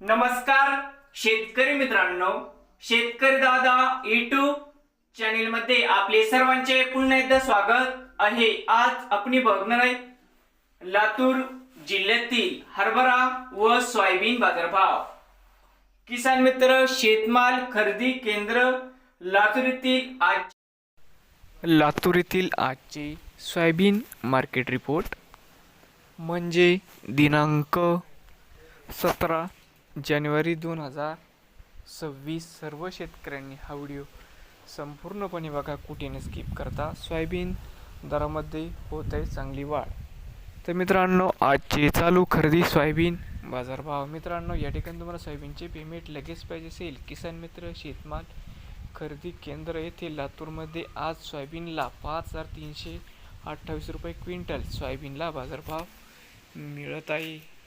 नमस्कार शेतकरी मित्रांनो शेतकरी दादा युट्यूब चॅनेल मध्ये आपले सर्वांचे पुन्हा एकदा स्वागत आहे. आज आपण बघणार आहे लातूर जिल्ह्यातील हरभरा व सोयाबीन बाजारभाव. किसान मित्र शेतमाल खरेदी केंद्र लातूर येथील आज लातूर येथील आजचे सोयाबीन मार्केट रिपोर्ट. म्हणजे दिनांक सतरा जानेवारी दोन हजार सव्वीस सर्व शेतकऱ्यांनी हा व्हिडिओ संपूर्णपणे बघा कुठेने स्किप करता. सोयाबीन दरामध्ये होत आहे चांगली वाढ. तर मित्रांनो आजचे चालू खरेदी सोयाबीन बाजारभाव. मित्रांनो या ठिकाणी तुम्हाला सोयाबीनचे पेमेंट लगेच पाहिजे असेल. किसान मित्र शेतमाल खरेदी केंद्र येथे लातूरमध्ये आज सोयाबीनला पाच हजार तीनशे अठ्ठावीस रुपये क्विंटल सोयाबीनला बाजारभाव मिळत आहे.